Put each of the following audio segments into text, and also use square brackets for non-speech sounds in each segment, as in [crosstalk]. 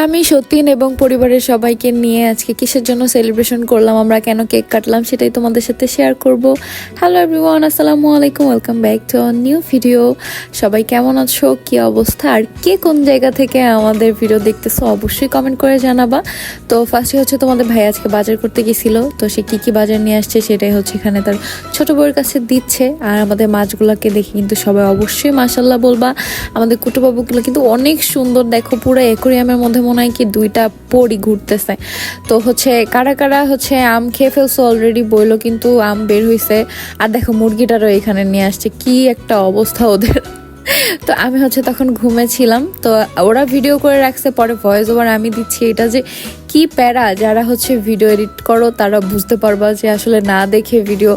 স্বামী সতীন এবং পরিবারের সবাইকে নিয়ে আজকে কিসের জন্য সেলিব্রেশন করলাম? আমরা কেন কেক কাটলাম সেটাই তোমাদের সাথে শেয়ার করব। হ্যালো এভরিওয়ান আসসালামু আলাইকুম welcome back to new video সবাই কেমন আছো? কি অবস্থা? আর কে কোন জায়গা থেকে আমাদের ভিডিও দেখতেছো অবশ্যই কমেন্ট করে জানাবা। তো ফার্স্টে হচ্ছে তোমাদের ভাই আজকে বাজার করতে গেছিল, তো সে কী কী বাজার নিয়ে আসছে সেটাই হচ্ছে এখানে তার ছোট বউয়ের কাছে দিচ্ছে। আর আমাদের মাছগুলোকে দেখে কিন্তু সবাই অবশ্যই মাসাল্লাহ বলবা। আমাদের কুটুবাবুগুলো কিন্তু অনেক সুন্দর, দেখো পুরো অ্যাকোরিয়ামের মধ্যে মনে হয় কি দুইটা পরি ঘুরতেছে। তো হচ্ছে কারা কারা হচ্ছে আম খেয়ে ফেলছে অলরেডি বইলো কিন্তু আম বের হয়েছে আর দেখো মুরগিটারও এখানে নিয়ে আসছে। কি একটা অবস্থা ওদের। তো আমি হচ্ছে তখন ঘুমেছিলাম। তো ওরা ভিডিও করে রাখছে, পরে ভয়েস ওভার আমি দিচ্ছি এটা যে কি প্যারা যারা হচ্ছে ভিডিও এডিট করো, তারা বুঝতে পারবা যে আসলে না দেখে ভিডিও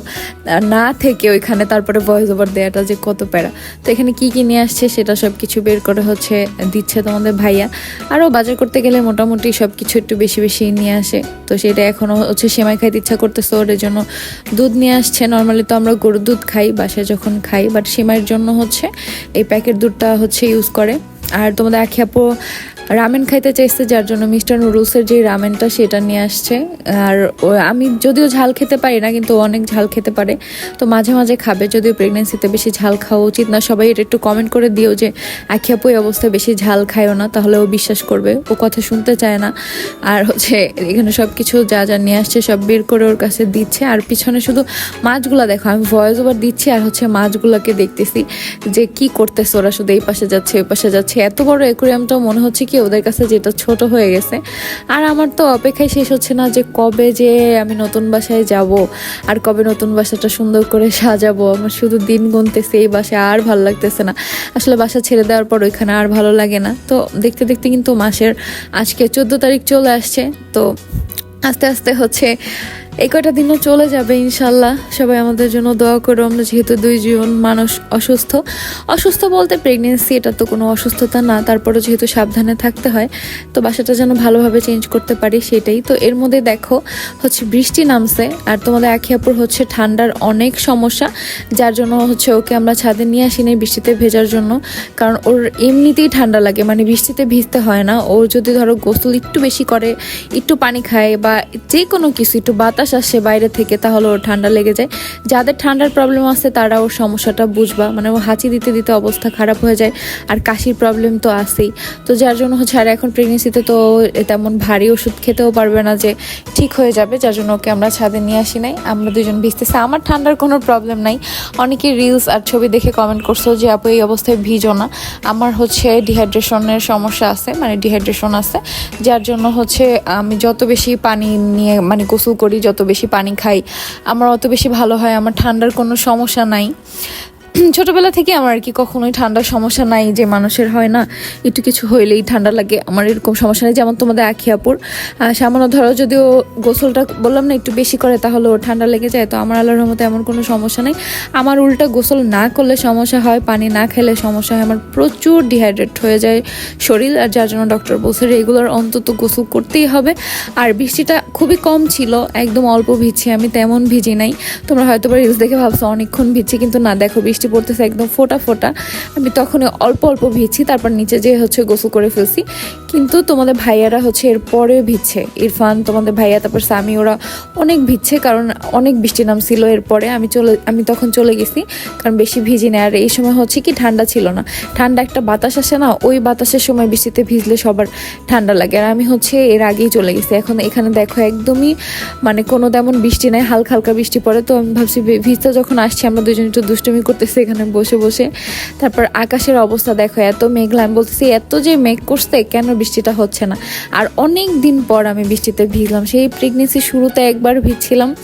না থেকে ওইখানে তারপরে ভয়েস ওভার দেওয়াটা যে কত প্যারা। তো এখানে কি কি নিয়ে আসছে সেটা সব কিছু বের করে হচ্ছে দিচ্ছে তোমাদের ভাইয়া। আরও বাজার করতে গেলে মোটামুটি সব কিছু একটু বেশি বেশি নিয়ে আসে। তো সেটা এখনও হচ্ছে সেমাই খাইতে ইচ্ছা করতেছে ওর জন্য দুধ নিয়ে আসছে। নর্মালি তো আমরা গরুর দুধ খাই, বাসায় যখন খাই বাট সেমাইয়ের জন্য হচ্ছে এই প্যাকেট দুধটা হচ্ছে ইউজ করে। আর তোমাদের আখি আপু রামেন খাইতে চাইছে, যার জন্য মিস্টার নুডলসের যে রামেনটা সেটা নিয়ে আসছে। আর আমি যদিও ঝাল খেতে পারি না, কিন্তু অনেক ঝাল খেতে পারে। তো মাঝে মাঝে খাবে, যদিও প্রেগনেন্সিতে বেশি ঝাল খাওয়া উচিত না। সবাই এটা একটু কমেন্ট করে দিও যে, আখি আপু এই অবস্থায় বেশি ঝাল খায়ও না, তাহলে ও বিশ্বাস করবে। ও কথা শুনতে চায় না। আর হচ্ছে, এখানে সব কিছু যা যা নিয়ে আসছে, সব বের করে ওর কাছে দিচ্ছে। আর পিছনে শুধু মাছগুলো দেখো, আমি ভয়েস ওভার দিচ্ছি, আর হচ্ছে মাছগুলোকে দেখতেছি যে কি করতেছে ওরা। শুধু এই পাশে যাচ্ছে, ওই পাশে যাচ্ছে। এত বড় অ্যাকোরিয়ামটা মনে হচ্ছে কি ওদের কাছে যেটা ছোট হয়ে গেছে। আর আমার তো অপেক্ষায় শেষ হচ্ছে না যে কবে যে আমি নতুন বাসায় যাব আর কবে নতুন বাসাটা সুন্দর করে সাজাবো। আমার শুধু দিন গুনতেছে, এই বাসায় আর ভালো লাগতেছে না। আসলে বাসা ছেড়ে দেওয়ার পর ওইখানে আর ভালো লাগে না। তো দেখতে দেখতে কিন্তু মাসের আজকে চোদ্দ তারিখ চলে আসছে। তো আস্তে আস্তে হচ্ছে এই কয়টা দিনও চলে যাবে, ইনশাল্লাহ। সবাই আমাদের জন্য দোয়া করো, আমরা যেহেতু দুইজন মানুষ অসুস্থ। অসুস্থ বলতে প্রেগনেন্সি এটা তো কোনো অসুস্থতা না তারপরে যেহেতু সাবধানে থাকতে হয়, তো বাসাটা যেন ভালোভাবে চেঞ্জ করতে পারি সেটাই। তো এর মধ্যে দেখো, হচ্ছে বৃষ্টি নামছে, আর তোমাদের আখিয়াপুর হচ্ছে ঠান্ডার অনেক সমস্যা, যার জন্য হচ্ছে ওকে আমরা ছাদে নিয়ে আসি নাই বৃষ্টিতে ভেজার জন্য, কারণ ওর এমনিতেই ঠান্ডা লাগে মানে বৃষ্টিতে ভিজতে হয় না। ও যদি ধরো গোসল একটু বেশি করে, একটু পানি খায় বা যে কোনো কিছু, একটু বাতাস আসে বাইরে থেকে, তাহলে ওর ঠান্ডা লেগে যায়। যাদের ঠান্ডার প্রবলেম আছে, তারা ওর সমস্যাটা বুঝবা। মানে ও হাঁচি দিতে দিতে অবস্থা খারাপ হয়ে যায়, আর কাশির প্রবলেম তো আছেই। তো যার জন্য হচ্ছে, আর এখন প্রেগনেন্সিতে তো তেমন ভারী ওষুধ খেতেও পারবে না যে ঠিক হয়ে যাবে, যার জন্য ওকে আমরা ছাদে নিয়ে আসি নাই। আমরা দুজন ভিজতেছি। আমার ঠান্ডার কোনো প্রবলেম নাই। অনেকে রিলস আর ছবি দেখে কমেন্ট করছ যে, আপু, এই অবস্থায় ভিজো না। আমার হচ্ছে ডিহাইড্রেশনের সমস্যা আছে মানে ডিহাইড্রেশন আছে। যার জন্য হচ্ছে, আমি যত বেশি পানি নিয়ে মানে গোসল করি, যত বেশি পানি খাই আমার অত বেশি ভালো হয় আমার ঠান্ডার কোনো সমস্যা নাই। ছোটবেলা থেকে আমার কি কখনোই ঠান্ডার সমস্যা নাই, যে মানুষের হয় না, একটু কিছু হইলেই ঠান্ডা লাগে। আমার এরকম সমস্যা নেই, যেমন তোমাদের আখিয়াপুর আপুর। সামান্য ধরো যদিও গোসলটা বললাম না, একটু বেশি করে, তাহলে ওর ঠান্ডা লেগে যায়। তো আমার আল্লাহর মতো এমন কোনো সমস্যা নেই। আমার উল্টা গোসল না করলে সমস্যা হয়, পানি না খেলে সমস্যা হয়। আমার প্রচুর ডিহাইড্রেট হয়ে যায় শরীর, আর যার জন্য ডক্টর বলছে রেগুলার অন্তত গোসল করতেই হবে। আর বৃষ্টিটা খুবই কম ছিল, একদম অল্প ভিজছি, আমি তেমন ভিজি নাই। তোমরা হয়তো বা রিলস দেখে ভাবছ, অনেকক্ষণ ভিজছি, কিন্তু না, দেখো, বৃষ্টি পড়তেছে একদম ফোটা ফোটা। আমি তখন অল্প অল্প ভিজছি, তারপর নিচে যেয়ে হচ্ছে গোসল করে ফেলছি। কিন্তু তোমাদের ভাইয়ারা হচ্ছে এর পরে ভিজছে। ইরফান, তোমাদের ভাইয়া, তারপর সামি, ওরা অনেক ভিজছে কারণ অনেক বৃষ্টি নামছিল এরপরে আমি চলে, আমি তখন চলে গেছি কারণ বেশি ভিজি না আর এই সময় হচ্ছে কি ঠান্ডা ছিল না। ঠান্ডা একটা বাতাস আসে না, ওই বাতাসের সময় বৃষ্টিতে ভিজলে সবার ঠান্ডা লাগে। আর আমি হচ্ছে এর আগেই চলে গেছি। এখন এখানে দেখো একদমই মানে কোনো তেমন বৃষ্টি নাই, হালকা হালকা বৃষ্টি পড়ে। তো আমি ভাবছি ভিজতে যখন আসছি, আমরা দুজন একটু দুষ্টুমি করতেছি। এখানে বসে বসে। তারপর আকাশের অবস্থা দেখো, এত মেঘলা। আমি বলতেছি, এত যে মেঘ করছে, কেন বৃষ্টিটা হচ্ছে না? আর অনেক দিন পর আমি বৃষ্টিতে ভিজলাম। সেই প্রেগনেন্সি শুরুতে একবার ভিজছিলাম,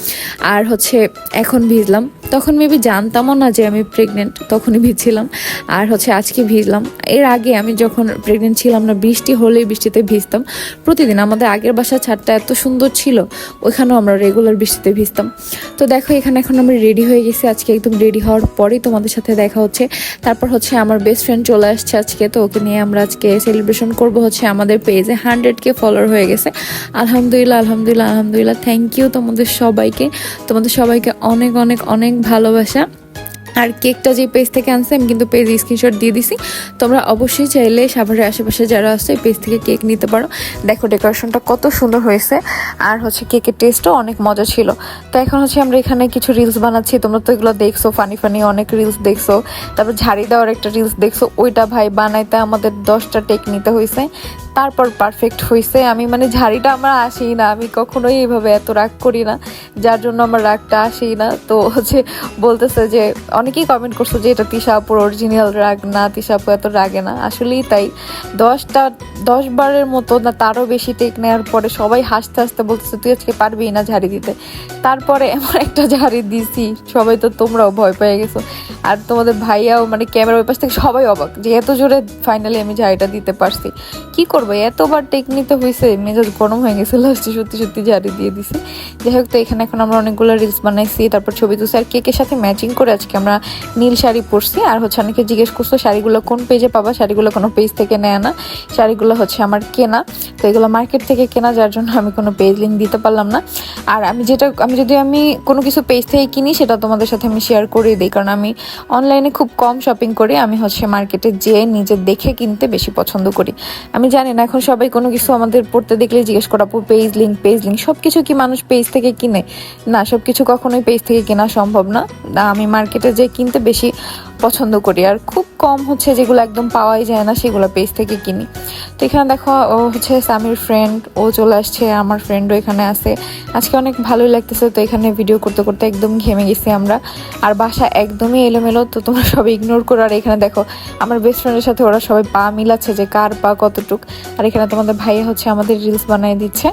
আর হচ্ছে এখন ভিজলাম। তখন মেবি জানতামও না যে আমি প্রেগনেন্ট তখনই ভিজছিলাম। আর হচ্ছে আজকে ভিজলাম। এর আগে আমি যখন প্রেগনেন্ট ছিলাম না, বৃষ্টি হলেই বৃষ্টিতে ভিজতাম। প্রতিদিন আমাদের আগের বাসা ছাদটা এত সুন্দর ছিল, ওইখানেও আমরা রেগুলার বৃষ্টিতে ভিজতাম। তো দেখো, এখানে এখন আমি রেডি হয়ে গেছি। আজকে একদম রেডি হওয়ার পরেই তোমাদের সাথে দেখা হচ্ছে। তারপর হচ্ছে আমার বেস্ট ফ্রেন্ড চলে আসছে আজকে, তো ওকে নিয়ে আমরা আজকে সেলিব্রেশন করব হচ্ছে আমাদের পেজে হান্ড্রেড কে ফলোয়ার হয়ে গেছে। আলহামদুলিল্লাহ আলহামদুলিল্লাহ আলহামদুলিল্লাহ থ্যাংক ইউ তোমাদের সবাইকে। তোমাদের সবাইকে অনেক অনেক অনেক ভালোবাসা। আর কেকটা যে পেজ থেকে আনছে, আমি কিন্তু পেজ স্ক্রিনশট দিয়ে দিছি। তোমরা অবশ্যই চাইলে সাভারের আশেপাশে যারা আছে পেজ থেকে কেক নিতে পারো। দেখো ডেকোরেশনটা কত সুন্দর হয়েছে। আর হচ্ছে কেকের টেস্টও অনেক মজা ছিল। তো এখন হচ্ছে আমরা এখানে কিছু রিলস বানাচ্ছি। তোমরা তো এগুলো দেখছ ফানি ফানি অনেক রিলস দেখছ। তারপর ঝাড়ি দেওয়ার একটা রিলস দেখছ। ওইটা ভাই বানাইতে আমাদের দশটা টেক নিতে হয়েছে। তারপর পারফেক্ট হয়েছে আমি মানে ঝাড়িটা আমার আসেই না। আমি কখনোই এইভাবে এত রাগ করি না। যার জন্য আমার রাগটা আসেই না। তো হচ্ছে বলতেছে যে, অনেকেই কমেন্ট করছ যে, এটা তিশা আপুর অরিজিনাল রাগ না, তিশা আপু এত রাগে না। আসলেই তাই। দশটা, দশ বারের মতো না, তারও বেশি টেক নেওয়ার পরে সবাই হাসতে হাসতে বলতেছে, তুই আজকে পারবি না ঝাড়ি দিতে? তারপরে [laughs] এমন একটা ঝাড়ি দিছি। সবাই তো তোমরাও ভয় পেয়ে গেছো। আর তোমাদের ভাইয়াও মানে ক্যামেরার ওই পাশ থেকে সবাই অবাক যে এত জোরে ফাইনালি আমি ঝাড়িটা দিতে পারছি। কি করব? এতবার টেক নিতে হয়েছে মেজাজ গরম হয়ে গেছে লাস্টে সত্যি সত্যি ঝাড়ি দিয়ে দিছি। যাই হোক তো এখানে এখন আমরা অনেকগুলো রিলস বানাইছি, তারপর ছবি তুলছি। আর কেকের সাথে ম্যাচিং করে আজকে আমরা নীল শাড়ি পরছি, আর হচ্ছে অনেকে জিজ্ঞেস করছ, শাড়িগুলো কোন পেজে পাবা? শাড়িগুলো কোনো পেজ থেকে নেয় না? শাড়িগুলো হচ্ছে আমার কেনা। তো এগুলো মার্কেট থেকে কেনা, যার জন্য আমি কোনো পেজ লিঙ্ক দিতে পারলাম না। আর আমি যেটা, আমি যদি আমি কোনো কিছু পেজ থেকে কিনি, সেটা তোমাদের সাথে আমি শেয়ার করে দিই। কারণ আমি অনলাইনে খুব কম শপিং করি। আমি হচ্ছে মার্কেটে যেয়ে নিজে দেখে কিনতে বেশি পছন্দ করি। আমি জানি না, এখন সবাই কোনো কিছু আমাদের পড়তে দেখলে জিজ্ঞেস করা পেজ লিঙ্ক পেজ লিঙ্ক সব কিছু কি মানুষ পেজ থেকে কিনে? না সব কিছু কখনোই পেজ থেকে কেনা সম্ভব না। আমি মার্কেটে যে কিনতে বেশি পছন্দ করি। আর খুব কম হচ্ছে যেগুলো একদম পাওয়াই যায় না, সেগুলো পেজ থেকে কিনি। তো এখানে দেখো, ও হচ্ছে সামির ফ্রেন্ড ও চলে আসছে, আমার ফ্রেন্ডও এখানে আছে। আজকে অনেক ভালোই লাগতেছে, তো এখানে ভিডিও করতে করতে একদম ঘেমে গেছি আমরা। আর বাসা একদমই এলোমেলো, তো তোমরা সবাই ইগনোর করো। আর এখানে দেখো, আমার বেস্ট ফ্রেন্ডের সাথে ওরা সবাই পা মিলাচ্ছে যে কার পা কতটুক। আর এখানে তোমাদের ভাইয়া হচ্ছে আমাদের রিলস বানিয়ে দিচ্ছে।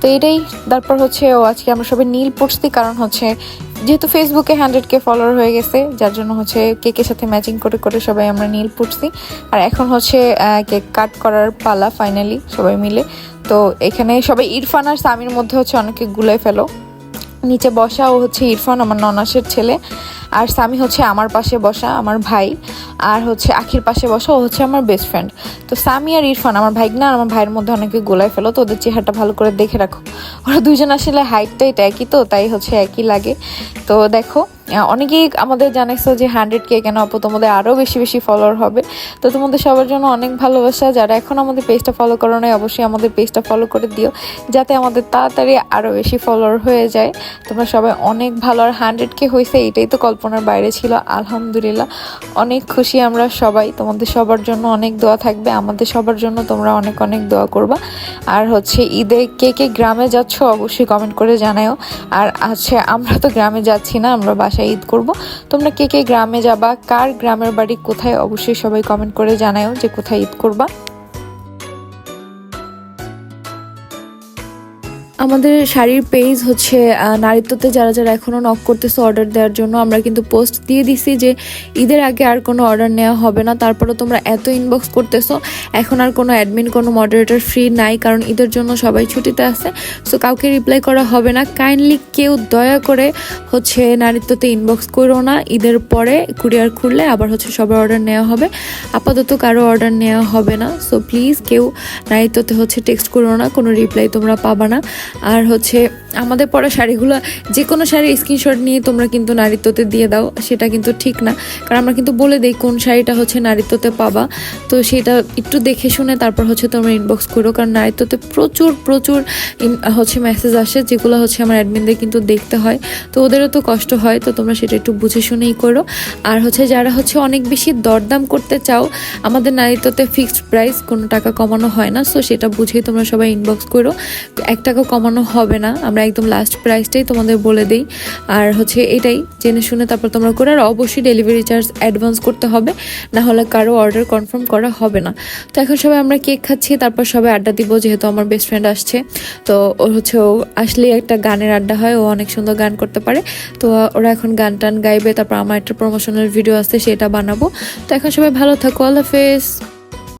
তো এটাই, তারপর হচ্ছে ও আজকে আমরা সবাই নীল পড়ছি কারণ হচ্ছে যেহেতু ফেসবুকে হান্ড্রেড কে ফলোয়ার হয়ে গেছে, যার জন্য হচ্ছে কেকের সাথে ম্যাচিং করে করে সবাই আমরা নীল পুটছি। আর এখন হচ্ছে কেক কাট করার পালা ফাইনালি সবাই মিলে। তো এখানে সবাই ইরফান আর সামির মধ্যে হচ্ছে অনেকে গুলে ফেলো। নিচে বসা ও হচ্ছে ইরফান, আমার ননাসের ছেলে। আর সামি হচ্ছে আমার পাশে বসা, আমার ভাই, আর হচ্ছে আখির পাশে বসা, ও হচ্ছে আমার বেস্ট ফ্রেন্ড তো সামি আর ইরফান, আমার ভাইগনা আর আমার ভাইয়ের মধ্যে অনেকে গোলায় ফেলো, তো ওদের চেহারাটা ভালো করে দেখে রাখো। ওরা দুজন আসলে হাইটটা এটা একই তো, তাই হচ্ছে একই লাগে। তো দেখো অনেকেই আমাদের জানাইছো যে হান্ড্রেড কে কেন আপু তোমাদের আরও বেশি বেশি ফলোয়ার হবে। তো তোমাদের সবার জন্য অনেক ভালোবাসা। যারা এখন আমাদের পেজটা ফলো করো নাই, অবশ্যই আমাদের পেজটা ফলো করে দিও, যাতে আমাদের তাড়াতাড়ি আরও বেশি ফলোয়ার হয়ে যায়। তোমরা সবাই অনেক ভালো। আর হান্ড্রেড কে হয়েছে এটাই তো কল্পনার বাইরে ছিল, আলহামদুলিল্লাহ। অনেক খুশি আমরা সবাই। তোমাদের সবার জন্য অনেক দোয়া থাকবে। আমাদের সবার জন্য তোমরা অনেক অনেক দোয়া করবা। আর হচ্ছে ঈদে কে কে গ্রামে যাচ্ছ অবশ্যই কমেন্ট করে জানাও আর আছে আমরা তো গ্রামে যাচ্ছি না, আমরা বাসায় ঈদ করব। তোমরা কে কে গ্রামে যাবা, কার গ্রামের বাড়ি কোথায় অবশ্যই সবাই কমেন্ট করে জানাও যে কোথায় ঈদ করবা। আমাদের শাড়ির পেজ হচ্ছে নারীত্বতে যারা যারা এখনও নক করতেছে অর্ডার দেওয়ার জন্য, আমরা কিন্তু পোস্ট দিয়ে দিছি যে ঈদের আগে আর কোনো অর্ডার নেওয়া হবে না। তারপরে তোমরা এত ইনবক্স করতেছো, এখন আর কোনো অ্যাডমিন কোনো মডারেটর ফ্রি নাই, কারণ ঈদের জন্য সবাই ছুটিতে আছে। সো কাউকে রিপ্লাই করা হবে না। কাইন্ডলি কেউ দয়া করে হচ্ছে নারীত্বতে ইনবক্স করো না। ঈদের পরে কুরিয়ার খুললে আবার হচ্ছে সবার অর্ডার নেওয়া হবে। আপাতত কারও অর্ডার নেওয়া হবে না। সো প্লিজ কেউ নারীত্বতে হচ্ছে টেক্সট করো না। কোনো রিপ্লাই তোমরা পাবা না। আর হচ্ছে আমাদের পরা শাড়িগুলো যে কোনো শাড়ির স্ক্রিনশট নিয়ে তোমরা কিন্তু নারীত্বতে দিয়ে দাও, সেটা কিন্তু ঠিক না। কারণ আমরা কিন্তু বলে দিই কোন শাড়িটা হচ্ছে নারীত্বতে পাবা। তো সেটা একটু দেখে শুনে তারপর হচ্ছে তোমরা ইনবক্স করো। কারণ নারীত্বতে প্রচুর প্রচুর হচ্ছে মেসেজ আসে, যেগুলো হচ্ছে আমার অ্যাডমিনদের কিন্তু দেখতে হয়। তো ওদেরও তো কষ্ট হয়, তো তোমরা সেটা একটু বুঝে শুনেই করো। আর হচ্ছে যারা হচ্ছে অনেক বেশি দরদাম করতে চাও, আমাদের নারীত্বতে ফিক্সড প্রাইস কোনো টাকা কমানো হয় না। সো সেটা বুঝেই তোমরা সবাই ইনবক্স করো। এক টাকা কমানো হবে না। আমরা একদম লাস্ট প্রাইসটাই তোমাদের বলে দিই। আর হচ্ছে এটাই, জেনে শুনে তারপর তোমরা করে আর অবশ্যই ডেলিভারি চার্জ অ্যাডভান্স করতে হবে। না হলে কারও অর্ডার কনফার্ম করা হবে না। তো এখন সবাই আমরা কেক খাচ্ছি, তারপর সবাই আড্ডা দিব যেহেতু আমার বেস্ট ফ্রেন্ড আসছে। তো ও হচ্ছে ও আসলেই একটা গানের আড্ডা হয়, ও অনেক সুন্দর গান করতে পারে। তো ওরা এখন গান টান গাইবে, তারপর আমার একটা প্রমোশনাল ভিডিও আছে, সেটা বানাবো। তো এখন সবাই ভালো থাকো, আল্লাহ হাফেজ।